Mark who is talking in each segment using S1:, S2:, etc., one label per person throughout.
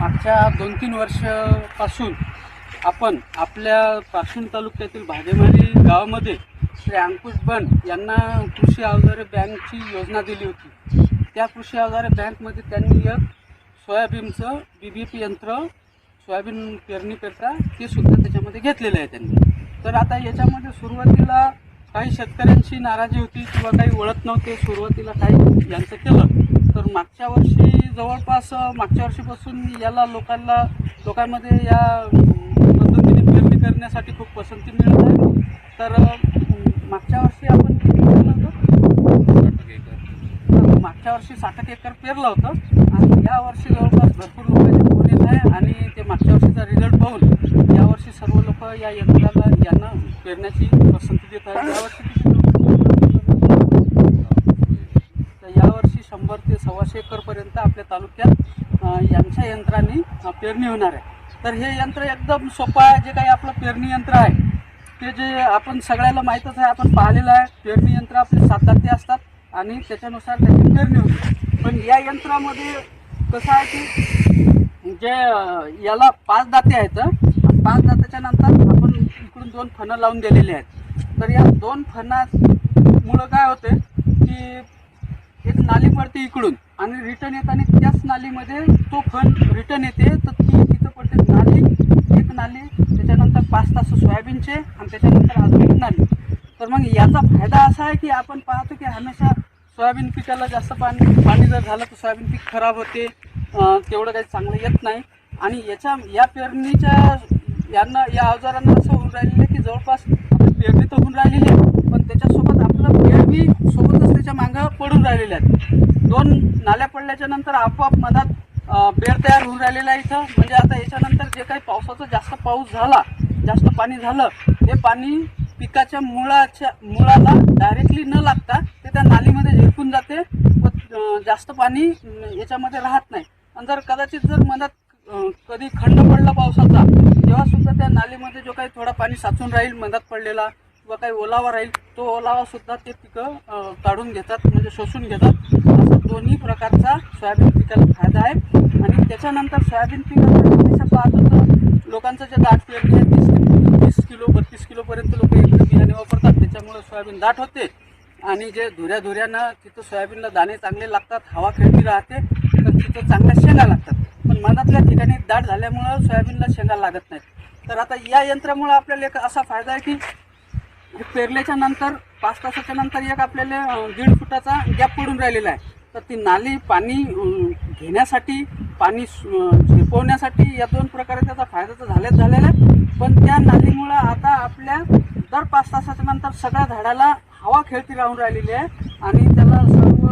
S1: मागच्या दोन तीन वर्षापासून आपण आपल्या पासून तालुक्यातील भादेमारी गावामध्ये श्री अंकुश बन यांना कृषी अवजारे बँकची योजना दिली होती. त्या कृषी अवजारे बँकमध्ये त्यांनी एक सोयाबीनचं बी बी पी यंत्र सोयाबीन पेरणीकरता ते सुद्धा त्याच्यामध्ये घेतलेलं आहे त्यांनी. तर आता याच्यामध्ये सुरुवातीला काही शेतकऱ्यांची नाराजी होती किंवा काही ओळख नव्हते सुरुवातीला काही मागच्या वर्षी जवळपास मागच्या वर्षीपासून याला लोकांना लोकांमध्ये या पद्धतीने पेरणी करण्यासाठी खूप पसंती मिळत आहे. तर मागच्या वर्षी आपण किती पेरलं होतं? मागच्या वर्षी साठ एक एकर पेरलं होतं. आणि या वर्षी जवळपास भरपूर लोकांचे फोन येत आहे आणि ते मागच्या वर्षीचा रिझल्ट पाहून यावर्षी सर्व लोक या यंत्राला यांना पेरण्याची पसंती देत आहेत. यावर्षी किती लोकं तर यावर्षी शंभर ते सव्वाशे एकरपर्यंत आपल्या तालुक्यात यांच्या यंत्राने पेरणी होणार आहे. तर हे यंत्र एकदम सोपं आहे जे काही आपलं पेरणी यंत्र आहे ते जे आपण सगळ्याला माहीतच आहे आपण पाहिलेलं आहे पेरणी यंत्र आपले सात असतात आणि त्याच्यानुसार त्याची पेरणी होते. पण या यंत्रामध्ये कसं आहे की जे याला पाच दाते आहेत पाच दात्याच्या नंतर आपण इकडून दोन फणं लावून दिलेले आहेत. तर या दोन फणामुळं काय होते की एक नाली पडते इकडून आणि रिटर्न येताना त्याच नालीमध्ये तो फण रिटर्न येते. तर ती तिथं पडते नाली. एक नाली त्याच्यानंतर पाच तास सोयाबीनचे आणि त्याच्यानंतर अजून एक नाली. तर मग याचा फायदा असा आहे की आपण पाहतो की हमेशा सोयाबीन पिकाला जास्त पाणी पाणी जर झालं तर सोयाबीन पीक खराब होते. तेवढं काही चांगलं येत नाही. आणि याच्या या पेरणीच्या यांना या अवजारांना असं होऊन राहिलेलं आहे की जवळपास पेरणी तर होऊन राहिलेली आहे. आपलं पेर बी सोबतच त्याच्या मागं पडून राहिलेल्या आहेत. दोन नाल्या पडल्याच्या नंतर आपोआप मधात अं, बेड तयार होऊन राहिलेला आहे इथं. म्हणजे आता याच्यानंतर जे काही पावसाचा जास्त पाऊस झाला जास्त पाणी झालं ते पाणी पिकाच्या मुळाच्या मुळाला डायरेक्टली न लागता ते त्या नालीमध्ये झेकून जाते. व जास्त पाणी याच्यामध्ये राहत नाही. आणि जर कदाचित जर मधात कधी खंड पडला पावसाचा तेव्हा सुद्धा त्या नालीमध्ये जो काही थोडा पाणी साचून राहील मधात पडलेला किंवा काही ओलावा राहील तो ओलावा सुद्धा ते पिकं काढून घेतात म्हणजे शोषून घेतात. असा दोन्ही प्रकारचा सोयाबीन पिकाला फायदा आहे. आणि त्याच्यानंतर सोयाबीन पिकाला पाहत होतं लोकांचं जे दाट पेरणी आहे तीस तीस किलो बत्तीस किलोपर्यंत लोक इकडे बियाणे वापरतात. त्याच्यामुळे सोयाबीन दाट होते. आणि जे धुऱ्या धुऱ्यानं तिथं सोयाबीनला दाणे चांगले लागतात हवा खेळती राहते तर तिथं चांगल्या शेंगा लागतात. पण मनातल्या ठिकाणी दाट झाल्यामुळं सोयाबीनला शेंगा लागत नाहीत. तर आता या यंत्रामुळं आपल्याला एक असा फायदा आहे की पेरल्याच्या नंतर पाच तासाच्या नंतर एक आपल्याला दीड फुटाचा गॅप पडून राहिलेला आहे. तर ती नाली पाणी घेण्यासाठी पाणी सु- या दोन प्रकारे त्याचा फायदा तर झालेच झालेला आहे. पण त्या नालीमुळं आता आपल्या दर पाच तासाच्या नंतर सगळ्या झाडाला हवा खेळती राहून राहिलेली आहे आणि त्याला सर्व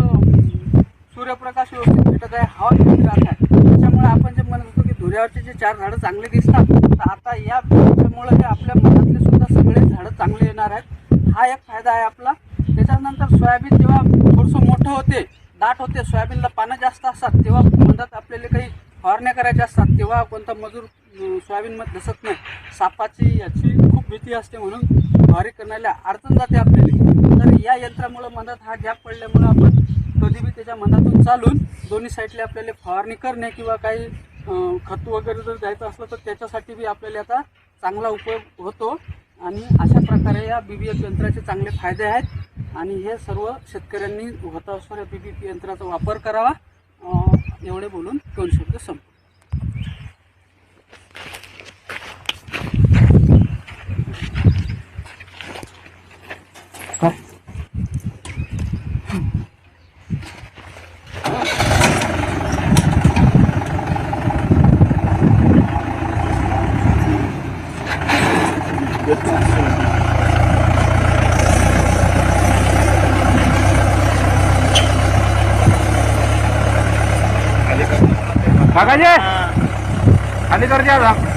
S1: सूर्यप्रकाश व्यवस्थित भेटत आहे हवा खेळती राहत आहे. त्याच्यामुळे आपण जे म्हणत होतो की धुऱ्यावरचे जे चार झाडं चांगले दिसतात तर आता या त्याच्यामुळे हे आपल्या मनातले सुद्धा सगळे झाडं चांगले येणार आहेत हा एक फायदा आहे आपला. त्याच्यानंतर सोयाबीन जेव्हा थोडंसं मोठं होते दाट होते सोयाबीनला पानं जास्त असतात तेव्हा मधात आपल्याला काही फवारण्या करायच्या असतात तेव्हा कोणता मजूर सोयाबीनमध्ये दिसत नाही. सापाची याची खूप भीती असते म्हणून फवारी करण्याला अडचण जाते आपल्याला. तर या यंत्रामुळं मधात हा गॅप पडल्यामुळं आपण कधी बी त्याच्या मधातून चालून दोन्ही साईडले आपल्याला फवारणी करणे किंवा काही खत वगैरे जर द्यायचं असलं तर त्याच्यासाठी बी आपल्याला आता चांगला उपयोग होतो. आणि अशा प्रकारे या बी बी एफ यंत्राचे चांगले फायदे आहेत. आणि हे सर्व शेतकऱ्यांनी होत असणाऱ्या बी बी पी यंत्राचा वापर करावा. एवढे बोलून दोन शब्द संपतो
S2: Makanya, ah. Andi kerja bang.